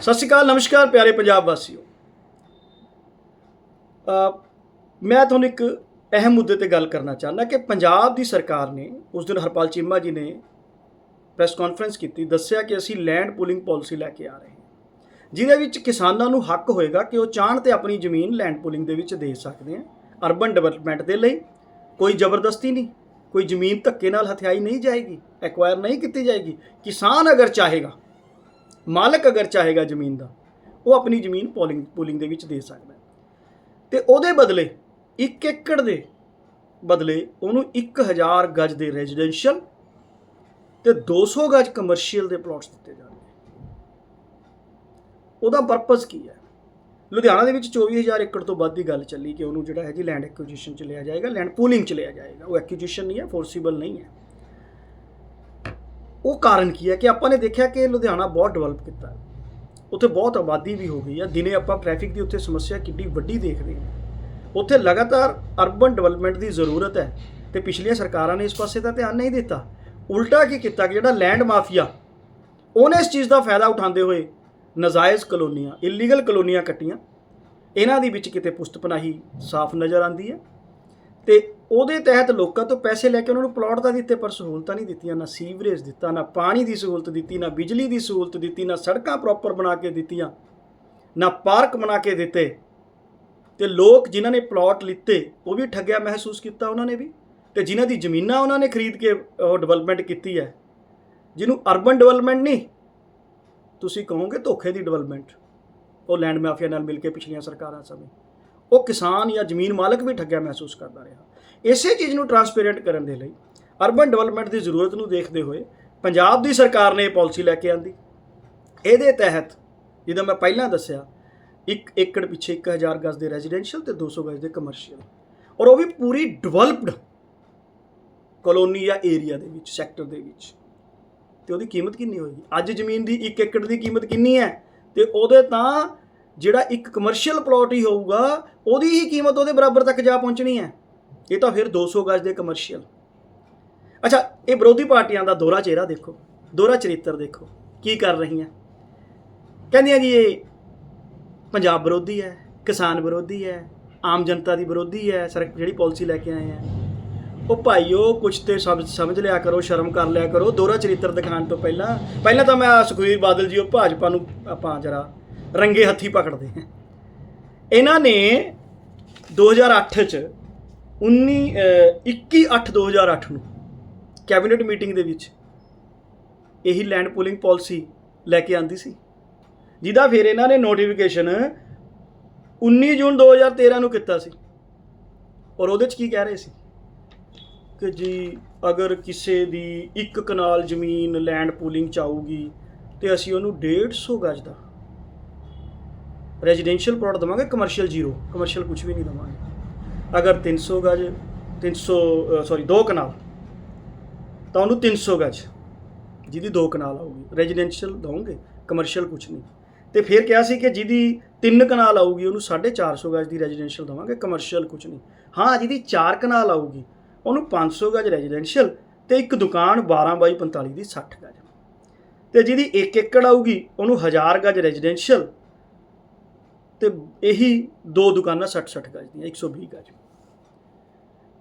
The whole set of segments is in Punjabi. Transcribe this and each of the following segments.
ਸਤਿ ਸ਼੍ਰੀ ਅਕਾਲ, ਨਮਸਕਾਰ ਪਿਆਰੇ ਪੰਜਾਬ ਵਾਸੀਓ। ਮੈਂ ਤੁਹਾਨੂੰ ਇੱਕ ਅਹਿਮ ਮੁੱਦੇ ਤੇ ਗੱਲ ਕਰਨਾ ਚਾਹੁੰਦਾ ਕਿ ਪੰਜਾਬ ਦੀ ਸਰਕਾਰ ਨੇ, ਉਸ ਦਿਨ ਹਰਪਾਲ ਚੀਮਾ ਜੀ ਨੇ ਪ੍ਰੈਸ ਕਾਨਫਰੰਸ ਕੀਤੀ, ਦੱਸਿਆ ਕਿ ਅਸੀਂ ਲੈਂਡ ਪੂਲਿੰਗ ਪਾਲਿਸੀ ਲੈ ਕੇ ਆ ਰਹੇ ਹਾਂ। ਜਿਹਦੇ ਵਿੱਚ ਕਿਸਾਨਾਂ ਨੂੰ ਹੱਕ ਹੋਏਗਾ ਕਿ ਉਹ ਚਾਹਣ ਤੇ ਆਪਣੀ ਜ਼ਮੀਨ ਲੈਂਡ ਪੂਲਿੰਗ ਦੇ ਵਿੱਚ ਦੇ ਸਕਦੇ ਆ। ਅਰਬਨ ਡਿਵੈਲਪਮੈਂਟ ਦੇ ਲਈ ਕੋਈ ਜ਼ਬਰਦਸਤੀ ਨਹੀਂ, ਕੋਈ ਜ਼ਮੀਨ ਧੱਕੇ ਨਾਲ ਹਥਿਆਈ ਨਹੀਂ ਜਾਏਗੀ, ਐਕਵਾਇਰ ਨਹੀਂ ਕੀਤੀ ਜਾਏਗੀ। ਕਿਸਾਨ ਅਗਰ ਚਾਹੇਗਾ ਮਾਲਕ ਅਗਰ ਚਾਹੇਗਾ ਜ਼ਮੀਨ ਦਾ, ਉਹ ਆਪਣੀ ਜ਼ਮੀਨ ਪੋਲਿੰਗ, ਪੂਲਿੰਗ ਦੇ ਵਿੱਚ ਦੇ ਸਕਦਾ ਹੈ। ਤੇ ਉਹਦੇ ਬਦਲੇ 1 ਏਕੜ ਦੇ ਬਦਲੇ ਉਹਨੂੰ 1000 ਗਜ ਦੇ ਰੈਜ਼ੀਡੈਂਸ਼ੀਅਲ ਤੇ 200 ਗਜ ਕਮਰਸ਼ੀਅਲ ਦੇ ਪਲਾਟਸ ਦਿੱਤੇ ਜਾਣਗੇ। ਉਹਦਾ ਪਰਪਸ ਕੀ ਹੈ? ਲੁਧਿਆਣਾ ਦੇ ਵਿੱਚ 24000 ਏਕੜ ਤੋਂ ਵੱਧ ਦੀ ਗੱਲ ਚੱਲੀ ਕਿ ਉਹਨੂੰ ਜਿਹੜਾ ਹੈ ਜੀ ਲੈਂਡ ਐਕੁਜੀਸ਼ਨ ਚ ਲਿਆ ਜਾਏਗਾ ਲੈਂਡ ਪੂਲਿੰਗ ਚ ਲਿਆ ਜਾਏਗਾ। ਉਹ ਐਕੁਜੀਸ਼ਨ ਨਹੀਂ ਹੈ ਫੋਰਸੀਬਲ ਨਹੀਂ ਹੈ। ਉਹ ਕਾਰਨ ਕੀ ਹੈ ਕਿ ਆਪਾਂ ਨੇ ਦੇਖਿਆ ਕਿ ਲੁਧਿਆਣਾ ਬਹੁਤ ਡਿਵੈਲਪ ਕੀਤਾ। ਹੈ ਉੱਥੇ ਬਹੁਤ ਆਬਾਦੀ ਵੀ ਹੋ ਗਈ ਹੈ ਦਿਨੇ ਆਪਾਂ ਟ੍ਰੈਫਿਕ ਦੀ ਉੱਥੇ ਸਮੱਸਿਆ ਕਿੰਨੀ ਵੱਡੀ ਦੇਖਦੇ ਹਾਂ। ਉੱਥੇ ਲਗਾਤਾਰ ਅਰਬਨ ਡਿਵੈਲਪਮੈਂਟ ਦੀ ਜ਼ਰੂਰਤ ਹੈ ਤੇ ਪਿਛਲੀਆਂ ਸਰਕਾਰਾਂ ਨੇ ਇਸ ਪਾਸੇ ਤਾਂ ਧਿਆਨ ਨਹੀਂ ਦਿੱਤਾ। ਉਲਟਾ ਕੀ ਕੀਤਾ ਕਿ ਜਿਹੜਾ ਲੈਂਡ ਮਾਫੀਆ ਉਹਨੇ ਇਸ ਚੀਜ਼ ਦਾ ਫਾਇਦਾ ਉਠਾਉਂਦੇ ਹੋਏ ਨਜਾਇਜ਼ ਕਲੋਨੀਆਂ ਇਲੀਗਲ ਕਲੋਨੀਆਂ ਕੱਟੀਆਂ। ਇਹਨਾਂ ਦੇ ਵਿੱਚ ਕਿਤੇ ਪੁਸ਼ਤਪਨਾਹੀ ਸਾਫ਼ ਨਜ਼ਰ ਆਉਂਦੀ ਹੈ ਤੇ ਉਹਦੇ ਤਹਿਤ ਲੋਕਾਂ ਤੋਂ ਪੈਸੇ ਲੈ ਕੇ ਉਹਨਾਂ ਨੂੰ ਪਲਾਟ ਤਾਂ ਦਿੱਤੇ, ਪਰ ਸਹੂਲਤਾਂ ਨਹੀਂ ਦਿੱਤੀਆਂ, ਨਾ ਸੀਵਰੇਜ ਦਿੱਤਾ, ਨਾ ਪਾਣੀ ਦੀ ਸਹੂਲਤ ਦਿੱਤੀ, ਨਾ ਬਿਜਲੀ ਦੀ ਸਹੂਲਤ ਦਿੱਤੀ, ਨਾ ਸੜਕਾਂ ਪ੍ਰੋਪਰ ਬਣਾ ਕੇ ਦਿੱਤੀਆਂ, ਨਾ ਪਾਰਕ ਬਣਾ ਕੇ ਦਿੱਤੇ। ਤੇ ਲੋਕ ਜਿਨ੍ਹਾਂ ਨੇ ਪਲਾਟ ਲਿੱਤੇ, ਉਹ ਵੀ ਠੱਗਿਆ ਮਹਿਸੂਸ ਕੀਤਾ ਉਹਨਾਂ ਨੇ ਵੀ। ਤੇ ਜਿਨ੍ਹਾਂ ਦੀ ਜ਼ਮੀਨਾਂ ਉਹਨਾਂ ਨੇ ਖਰੀਦ ਕੇ ਉਹ ਡਿਵੈਲਪਮੈਂਟ ਕੀਤੀ ਹੈ, ਜਿਹਨੂੰ ਅਰਬਨ ਡਿਵੈਲਪਮੈਂਟ ਨਹੀਂ, ਤੁਸੀਂ ਕਹੋਗੇ ਧੋਖੇ ਦੀ ਡਿਵੈਲਪਮੈਂਟ ਉਹ ਲੈਂਡ ਮਾਫੀਆ ਨਾਲ ਮਿਲ ਕੇ ਪਿਛਲੀਆਂ ਸਰਕਾਰਾਂ ਸਮੇਂ, ਉਹ ਕਿਸਾਨ ਜਾਂ ਜ਼ਮੀਨ ਮਾਲਕ ਵੀ ਠੱਗਿਆ ਮਹਿਸੂਸ ਕਰਦਾ ਰਿਹਾ। ਇਸੇ ਚੀਜ਼ ਨੂੰ ਟਰਾਂਸਪੇਰੈਂਟ ਕਰਨ ਦੇ ਲਈ ਅਰਬਨ ਡਿਵੈਲਪਮੈਂਟ ਦੀ ਜ਼ਰੂਰਤ ਨੂੰ ਦੇਖਦੇ ਹੋਏ ਪੰਜਾਬ ਦੀ ਸਰਕਾਰ ਨੇ ਇਹ ਪਾਲਿਸੀ ਲੈ ਕੇ ਆਂਦੀ। ਇਹਦੇ ਤਹਿਤ ਜਿੱਦਾਂ ਮੈਂ ਪਹਿਲਾਂ ਦੱਸਿਆ, ਇੱਕ ਏਕੜ ਪਿੱਛੇ 1000 ਗਜ਼ ਦੇ ਰੈਜ਼ੀਡੈਂਸ਼ੀਅਲ ਤੇ 200 ਗਜ਼ ਦੇ ਕਮਰਸ਼ੀਅਲ ਔਰ ਉਹ ਵੀ ਪੂਰੀ ਡਿਵੈਲਪਡ ਕਲੋਨੀ ਜਾਂ ਏਰੀਆ ਦੇ ਵਿੱਚ ਸੈਕਟਰ ਦੇ ਵਿੱਚ। ਤੇ ਉਹਦੀ ਕੀਮਤ ਕਿੰਨੀ ਹੋਏਗੀ? ਅੱਜ ਜ਼ਮੀਨ ਦੀ 1 ਏਕੜ ਦੀ ਕੀਮਤ ਕਿੰਨੀ ਹੈ? ਤੇ ਉਹਦੇ ਤਾਂ ਜਿਹੜਾ ਇੱਕ ਕਮਰਸ਼ੀਅਲ ਪਲਾਟ ਹੀ ਹੋਊਗਾ, ਉਹਦੀ ਹੀ ਕੀਮਤ ਉਹਦੇ ਬਰਾਬਰ ਤੱਕ ਜਾ ਪਹੁੰਚਣੀ ਹੈ। ਇਹ ਤਾਂ ਫਿਰ 200 ਗਜ਼ ਦੇ ਕਮਰਸ਼ੀਅਲ ਅੱਛਾ, ਇਹ ਵਿਰੋਧੀ ਪਾਰਟੀਆਂ ਦਾ ਦੋਹਰਾ ਚਿਹਰਾ ਦੇਖੋ, ਦੋਹਰਾ ਚਰਿੱਤਰ ਦੇਖੋ, ਕੀ ਕਰ ਰਹੀਆਂ। ਕਹਿੰਦੀਆਂ ਜੀ ਇਹ ਪੰਜਾਬ ਵਿਰੋਧੀ ਹੈ, ਕਿਸਾਨ ਵਿਰੋਧੀ ਹੈ, ਆਮ ਜਨਤਾ ਦੀ ਵਿਰੋਧੀ ਹੈ, ਸਰ, ਜਿਹੜੀ ਪਾਲਿਸੀ ਲੈ ਕੇ ਆਏ ਆ। ਉਹ ਭਾਈਓ, ਕੁਛ ਤੇ ਸਮਝ ਸਮਝ ਲਿਆ ਕਰੋ, ਸ਼ਰਮ ਕਰ ਲਿਆ ਕਰੋ, ਦੋਹਰਾ ਚਰਿੱਤਰ ਦਿਖਾਉਣ ਤੋਂ ਪਹਿਲਾਂ ਪਹਿਲਾਂ ਤਾਂ ਮੈਂ ਸੁਖਵੀਰ ਬਾਦਲ ਜੀ, ਉਹ ਭਾਜਪਾ ਨੂੰ ਆਪਾਂ ਜਰਾ ਰੰਗੇ ਹੱਥੀ ਪਕੜਦੇ ਹਾਂ। ਇਹਨਾਂ ਨੇ 2008 ਚ 19 21 8 2008 ਨੂੰ ਕੈਬਨਿਟ ਮੀਟਿੰਗ ਦੇ ਵਿੱਚ ਇਹੀ ਲੈਂਡ ਪੂਲਿੰਗ ਪਾਲਿਸੀ ਲੈ ਕੇ ਆਂਦੀ ਸੀ, ਜਿਹਦਾ ਫਿਰ ਇਹਨਾਂ ਨੇ ਨੋਟੀਫਿਕੇਸ਼ਨ 19 ਜੂਨ 2013 ਨੂੰ ਕੀਤਾ ਸੀ। ਔਰ ਉਹਦੇ ਚ ਕੀ ਕਹਿ ਰਹੇ ਸੀ? ਕਿ ਜੀ, ਅਗਰ ਕਿਸੇ ਦੀ ਇੱਕ ਕਨਾਲ ਜ਼ਮੀਨ ਲੈਂਡ ਪੂਲਿੰਗ ਚ ਆਊਗੀ, ਤੇ ਅਸੀਂ ਉਹਨੂੰ 150 ਗਜ ਦਾ ਰੈਜ਼ੀਡੈਂਸ਼ੀਅਲ ਪਲਾਟ ਦਵਾਂਗੇ ਕਮਰਸ਼ੀਅਲ ਜ਼ੀਰੋ ਕਮਰਸ਼ੀਅਲ ਕੁਝ ਵੀ ਨਹੀਂ ਦਵਾਂਗੇ। ਅਗਰ 300 ਗਜ 300 ਸੌਰੀ 2 ਕਨਾਲ, ਤਾਂ ਉਹਨੂੰ 300 ਗਜ, ਜਿਹਦੀ 2 ਕਨਾਲ ਆਊਗੀ। ਰੈਜ਼ੀਡੈਂਸ਼ੀਅਲ ਦਵਾਂਗੇ ਕਮਰਸ਼ੀਅਲ ਕੁਝ ਨਹੀਂ। ਤੇ ਫਿਰ ਕਿਹਾ ਸੀ ਕਿ ਜਿਹਦੀ 3 ਕਨਾਲ ਆਊਗੀ, ਉਹਨੂੰ 450 ਗਜ ਦੀ ਰੈਜ਼ੀਡੈਂਸ਼ੀਅਲ ਦਵਾਂਗੇ ਕਮਰਸ਼ੀਅਲ ਕੁਝ ਨਹੀਂ। ਹਾਂ, ਜਿਹਦੀ 4 ਕਨਾਲ ਆਊਗੀ, ਉਹਨੂੰ 500 ਗਜ ਰੈਜ਼ੀਡੈਂਸ਼ੀਅਲ ਤੇ ਇੱਕ ਦੁਕਾਨ 12 ਬਾਈ 45 ਦੀ 60 ਗਜ। ਤੇ ਜਿਹਦੀ 1 ਏਕੜ ਆਊਗੀ, ਉਹਨੂੰ 1000 ਗਜ ਰੈਜ਼ੀਡੈਂਸ਼ੀਅਲ ਤੇ ਇਹੀ ਦੋ ਦੁਕਾਨਾਂ 60 60 ਗਜ ਦੀਆਂ 120 ਗਜ।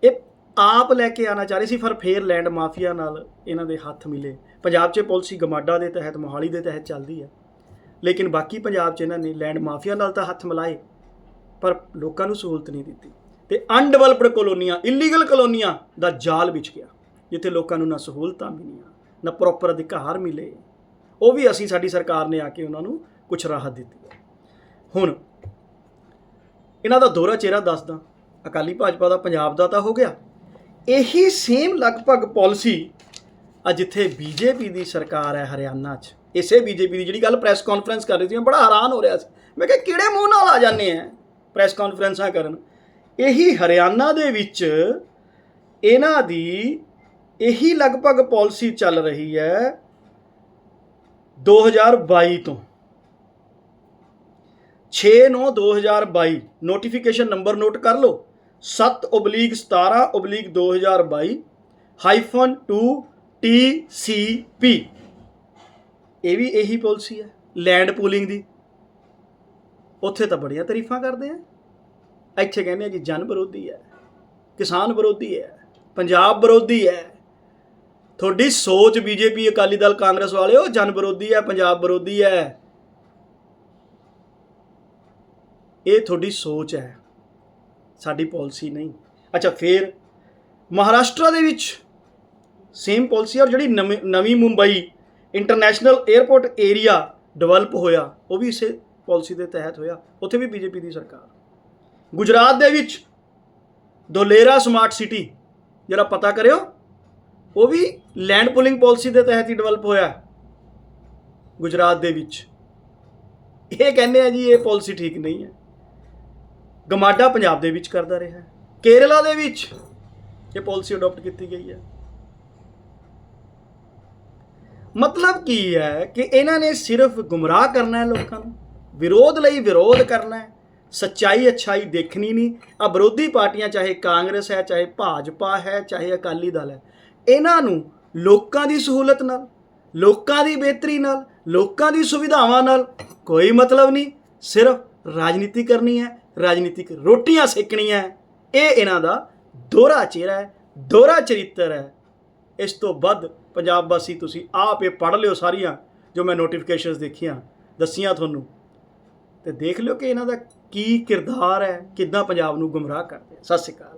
ਇਹ ਆਪ ਲੈ ਕੇ ਆਣਾ ਚਾਹ ਰਹੇ ਸੀ ਪਰ ਫੇਰ ਲੈਂਡ ਮਾਫੀਆ ਨਾਲ ਇਹਨਾਂ ਦੇ ਹੱਥ ਮਿਲੇ। ਪੰਜਾਬ 'ਚ ਪਾਲਿਸੀ ਗਮਾਡਾ ਦੇ ਤਹਿਤ, ਮੋਹਾਲੀ ਦੇ ਤਹਿਤ ਚੱਲਦੀ ਹੈ ਲੇਕਿਨ ਬਾਕੀ ਪੰਜਾਬ 'ਚ ਇਹਨਾਂ ਨੇ ਲੈਂਡ ਮਾਫੀਆ ਨਾਲ ਤਾਂ ਹੱਥ ਮਿਲਾਏ, ਪਰ ਲੋਕਾਂ ਨੂੰ ਸਹੂਲਤ ਨਹੀਂ ਦਿੱਤੀ। ਤੇ ਅਨਡਿਵੈਲਪਡ ਕਲੋਨੀਆਂ ਇਲੀਗਲ ਕਲੋਨੀਆਂ ਦਾ ਜਾਲ ਵਿਛ ਗਿਆ, ਜਿੱਥੇ ਲੋਕਾਂ ਨੂੰ ਨਾ ਸਹੂਲਤਾਂ ਮਿਲੀਆਂ, ਨਾ ਪ੍ਰੋਪਰ ਅਧਿਕਾਰ ਮਿਲੇ। ਉਹ ਵੀ ਅਸੀਂ, ਸਾਡੀ ਸਰਕਾਰ ਨੇ ਆ ਕੇ ਉਹਨਾਂ ਨੂੰ ਕੁਝ ਰਾਹਤ ਦਿੱਤੀ। ਹੁਣ, ਇਹਨਾਂ ਦਾ ਦੋਹਰਾ ਚਿਹਰਾ ਦੱਸਦਾ, ਅਕਾਲੀ ਭਾਜਪਾ ਦਾ ਪੰਜਾਬ ਦਾ ਤਾਂ ਹੋ ਗਿਆ। ਇਹੀ ਸੇਮ ਲਗਭਗ ਪਾਲਿਸੀ ਆ ਜਿੱਥੇ ਬੀਜੇਪੀ ਦੀ ਸਰਕਾਰ ਹੈ ਹਰਿਆਣਾ 'ਚ। ਇਸੇ ਬੀਜੇਪੀ ਦੀ ਜਿਹੜੀ ਗੱਲ ਪ੍ਰੈਸ ਕਾਨਫਰੰਸ ਕਰ ਰਹੀ ਸੀ, ਮੈਂ ਬੜਾ ਹੈਰਾਨ ਹੋ ਰਿਹਾ ਸੀ। ਮੈਂ ਕਿਹਾ, ਕਿਹੜੇ ਮੂੰਹ ਨਾਲ ਆ ਜਾਂਦੇ ਆ ਪ੍ਰੈਸ ਕਾਨਫਰੰਸਾਂ ਕਰਨ? ਇਹੀ ਹਰਿਆਣਾ ਦੇ ਵਿੱਚ ਇਹਨਾਂ ਦੀ ਇਹੀ ਲਗਭਗ ਪਾਲਿਸੀ ਚੱਲ ਰਹੀ ਹੈ 2022 ਤੋਂ। 6/9/2022 ਨੋਟੀਫਿਕੇਸ਼ਨ ਨੰਬਰ ਨੋਟ ਕਰ ਲਓ। 7/17/2022 ਹਾਈਫਨ 2 TCP ਇਹ ਵੀ ਇਹੀ ਪਾਲਿਸੀ ਹੈ ਲੈਂਡ ਪੂਲਿੰਗ ਦੀ। ਉੱਥੇ ਤਾਂ ਬੜੀਆਂ ਤਾਰੀਫਾਂ ਕਰਦੇ ਆ। ਇੱਥੇ ਕਹਿੰਦੇ ਆ ਜੀ ਜਨ ਵਿਰੋਧੀ ਹੈ, ਕਿਸਾਨ ਵਿਰੋਧੀ ਹੈ, ਪੰਜਾਬ ਵਿਰੋਧੀ ਹੈ। ਤੁਹਾਡੀ ਸੋਚ ਬੀਜੇਪੀ, ਅਕਾਲੀ ਦਲ, ਕਾਂਗਰਸ ਵਾਲਿਓ ਜਨ ਵਿਰੋਧੀ ਹੈ, ਪੰਜਾਬ ਵਿਰੋਧੀ ਹੈ। ਇਹ ਤੁਹਾਡੀ ਸੋਚ ਹੈ। ਸਾਡੀ ਪਾਲਿਸੀ ਨਹੀਂ। ਅੱਛਾ, ਫਿਰ ਮਹਾਰਾਸ਼ਟਰ ਦੇ ਵਿੱਚ ਸੇਮ ਪਾਲਿਸੀ ਔਰ ਜਿਹੜੀ ਨਵੀਂ Navi Mumbai international airport area develop ਹੋਇਆ, ਉਹ ਵੀ ਇਸੇ ਪਾਲਿਸੀ ਦੇ ਤਹਿਤ ਹੋਇਆ। ਉੱਥੇ ਵੀ ਬੀਜੇਪੀ ਦੀ ਸਰਕਾਰ। ਗੁਜਰਾਤ ਦੇ ਵਿੱਚ ਦੋਲੇਰਾ ਸਮਾਰਟ ਸਿਟੀ ਜਿਹੜਾ ਪਤਾ ਕਰਿਓ, ਉਹ ਵੀ ਲੈਂਡ ਪੁਲਿੰਗ ਪਾਲਿਸੀ ਦੇ ਤਹਿਤ ਹੀ ਡਿਵੈਲਪ ਹੋਇਆ ਗੁਜਰਾਤ ਦੇ ਵਿੱਚ। ਇਹ ਕਹਿੰਦੇ ਆ ਜੀ, ਇਹ ਪਾਲਿਸੀ ਠੀਕ ਨਹੀਂ ਹੈ। ਗਮਾਡਾ ਪੰਜਾਬ ਦੇ ਵਿੱਚ ਕਰਦਾ ਰਿਹਾ ਹੈ। ਕੇਰਲਾ ਦੇ ਵਿੱਚ ਇਹ ਪਾਲਿਸੀ ਅਡਾਪਟ ਕੀਤੀ ਗਈ ਹੈ। ਮਤਲਬ ਕੀ ਹੈ ਕਿ ਇਹਨਾਂ ਨੇ ਸਿਰਫ ਗੁੰਮਰਾਹ ਕਰਨਾ ਹੈ ਲੋਕਾਂ ਨੂੰ, ਵਿਰੋਧ ਲਈ ਵਿਰੋਧ ਕਰਨਾ ਹੈ, ਸੱਚਾਈ ਅੱਛਾਈ ਦੇਖਣੀ ਨਹੀਂ ਆ ਵਿਰੋਧੀ ਪਾਰਟੀਆਂ ਚਾਹੇ ਕਾਂਗਰਸ ਹੈ, ਚਾਹੇ ਭਾਜਪਾ ਹੈ, ਚਾਹੇ ਅਕਾਲੀ ਦਲ ਹੈ, ਇਹਨਾਂ ਨੂੰ ਲੋਕਾਂ ਦੀ ਸਹੂਲਤ ਨਾਲ, ਲੋਕਾਂ ਦੀ ਬਿਹਤਰੀ ਨਾਲ, ਲੋਕਾਂ ਦੀ ਸੁਵਿਧਾਵਾਂ ਨਾਲ ਕੋਈ ਮਤਲਬ ਨਹੀਂ, ਸਿਰਫ ਰਾਜਨੀਤੀ ਕਰਨੀ ਹੈ ਰਾਜਨੀਤਿਕ ਰੋਟੀਆਂ ਸੇਕਣੀਆਂ ਇਹ ਇਹਨਾਂ ਦਾ ਦੋਹਰਾ ਚਿਹਰਾ ਹੈ, ਦੋਹਰਾ ਚਰਿੱਤਰ ਹੈ। ਇਸ ਤੋਂ ਵੱਧ ਪੰਜਾਬ ਵਾਸੀ ਤੁਸੀਂ ਆਪ ਇਹ ਪੜ੍ਹ ਲਿਓ ਸਾਰੀਆਂ ਜੋ ਮੈਂ ਨੋਟੀਫਿਕੇਸ਼ਨਸ ਦੇਖੀਆਂ, ਦੱਸੀਆਂ ਤੁਹਾਨੂੰ। ਤੇ ਦੇਖ ਲਿਓ ਕਿ ਇਹਨਾਂ ਦਾ ਕੀ ਕਿਰਦਾਰ ਹੈ, ਕਿੱਦਾਂ ਪੰਜਾਬ ਨੂੰ ਗੁੰਮਰਾਹ ਕਰਦੇ ਸਤਿ ਸ਼੍ਰੀ ਅਕਾਲ।